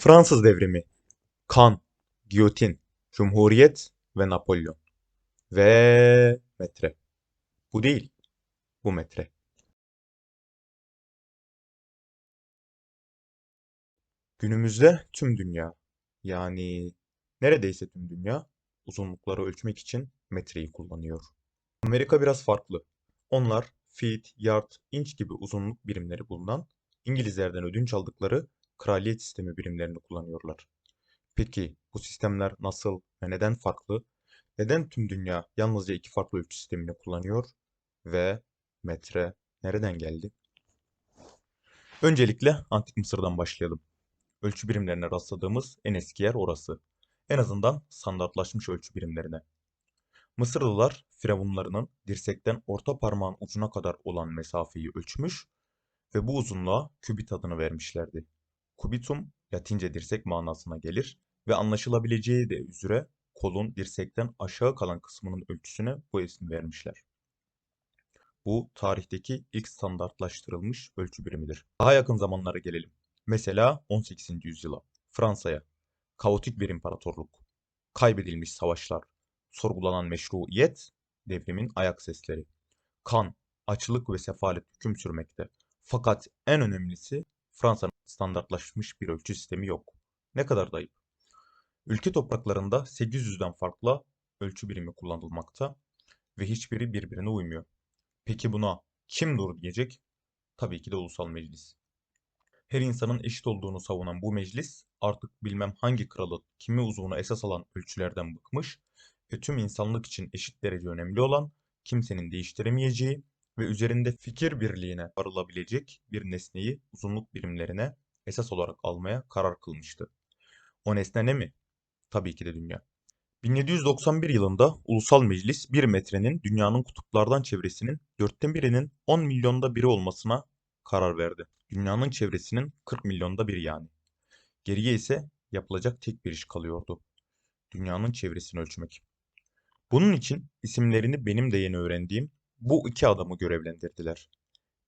Fransız devrimi, kan, giyotin, cumhuriyet ve Napolyon. Ve metre. Bu değil, bu metre. Günümüzde tüm dünya, yani neredeyse tüm dünya uzunlukları ölçmek için metreyi kullanıyor. Amerika biraz farklı. Onlar feet, yard, inç gibi uzunluk birimleri bulunan İngilizlerden ödünç aldıkları kraliyet sistemi birimlerini kullanıyorlar. Peki bu sistemler nasıl ve neden farklı? Neden tüm dünya yalnızca iki farklı ölçü sistemini kullanıyor ve metre nereden geldi? Öncelikle Antik Mısır'dan başlayalım. Ölçü birimlerine rastladığımız en eski yer orası. En azından standartlaşmış ölçü birimlerine. Mısırlılar firavunlarının dirsekten orta parmağın ucuna kadar olan mesafeyi ölçmüş ve bu uzunluğa kübit adını vermişlerdi. Kubitum Latince dirsek manasına gelir ve anlaşılabileceği de üzere kolun dirsekten aşağı kalan kısmının ölçüsüne bu isim vermişler. Bu tarihteki ilk standartlaştırılmış ölçü birimidir. Daha yakın zamanlara gelelim. Mesela 18. yüzyıla, Fransa'ya, kaotik bir imparatorluk, kaybedilmiş savaşlar, sorgulanan meşruiyet, devrimin ayak sesleri, kan, açlık ve sefalet hüküm sürmekte. Fakat en önemlisi Fransa'nın standartlaşmış bir ölçü sistemi yok. Ne kadar da ayıp. Ülke topraklarında 800'den farklı ölçü birimi kullanılmakta ve hiçbiri birbirine uymuyor. Peki buna kim dur diyecek? Tabii ki de Ulusal Meclis. Her insanın eşit olduğunu savunan bu meclis artık bilmem hangi kralı kimi uzvunu esas alan ölçülerden bıkmış ve tüm insanlık için eşit derece önemli olan, kimsenin değiştiremeyeceği ve üzerinde fikir birliğine varılabilecek bir nesneyi uzunluk birimlerine esas olarak almaya karar kılmıştı. O nesne ne mi? Tabii ki de dünya. 1791 yılında Ulusal Meclis 1 metrenin dünyanın kutuplardan çevresinin dörtte birinin 10 milyonda biri olmasına karar verdi. Dünyanın çevresinin 40 milyonda biri yani. Geriye ise yapılacak tek bir iş kalıyordu. Dünyanın çevresini ölçmek. Bunun için isimlerini benim de yeni öğrendiğim bu iki adamı görevlendirdiler.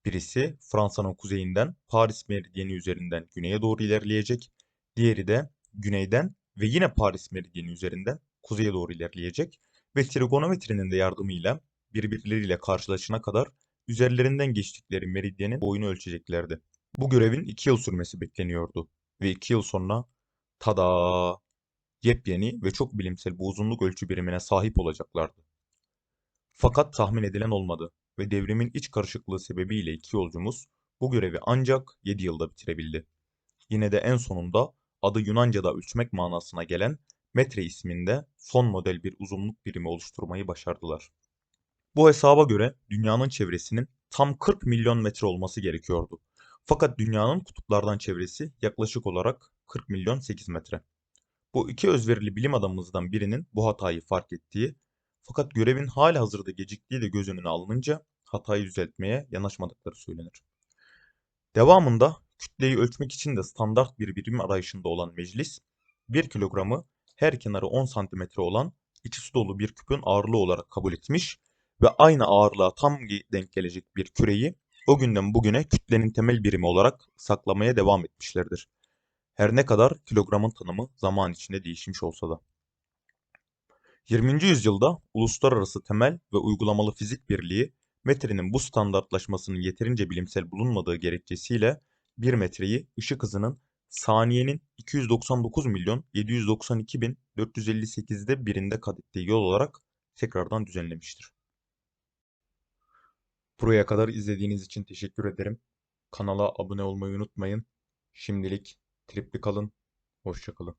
Birisi Fransa'nın kuzeyinden Paris meridyeni üzerinden güneye doğru ilerleyecek. Diğeri de güneyden ve yine Paris meridyeni üzerinden kuzeye doğru ilerleyecek ve trigonometrinin de yardımıyla birbirleriyle karşılaşana kadar üzerlerinden geçtikleri meridyenin boyunu ölçeceklerdi. Bu görevin iki yıl sürmesi bekleniyordu ve iki yıl sonra tada yepyeni ve çok bilimsel bu uzunluk ölçü birimine sahip olacaklardı. Fakat tahmin edilen olmadı ve devrimin iç karışıklığı sebebiyle iki yolcumuz bu görevi ancak 7 yılda bitirebildi. Yine de en sonunda adı Yunanca'da ölçmek manasına gelen metre isminde son model bir uzunluk birimi oluşturmayı başardılar. Bu hesaba göre dünyanın çevresinin tam 40 milyon metre olması gerekiyordu. Fakat dünyanın kutuplardan çevresi yaklaşık olarak 40 milyon 8 metre. Bu iki özverili bilim adamımızdan birinin bu hatayı fark ettiği fakat görevin halihazırda geciktiği de göz önüne alınınca hatayı düzeltmeye yanaşmadıkları söylenir. Devamında kütleyi ölçmek için de standart bir birim arayışında olan meclis, 1 kilogramı her kenarı 10 santimetre olan içi su dolu bir küpün ağırlığı olarak kabul etmiş ve aynı ağırlığa tam denk gelecek bir küreyi o günden bugüne kütlenin temel birimi olarak saklamaya devam etmişlerdir. Her ne kadar kilogramın tanımı zaman içinde değişmiş olsa da. 20. yüzyılda uluslararası temel ve uygulamalı fizik birliği metrenin bu standartlaşmasının yeterince bilimsel bulunmadığı gerekçesiyle 1 metreyi ışık hızının saniyenin 299 milyon 792 bin 458'de birinde kat ettiği yol olarak tekrardan düzenlemiştir. Buraya kadar izlediğiniz için teşekkür ederim. Kanala abone olmayı unutmayın. Şimdilik tripli kalın. Hoşçakalın.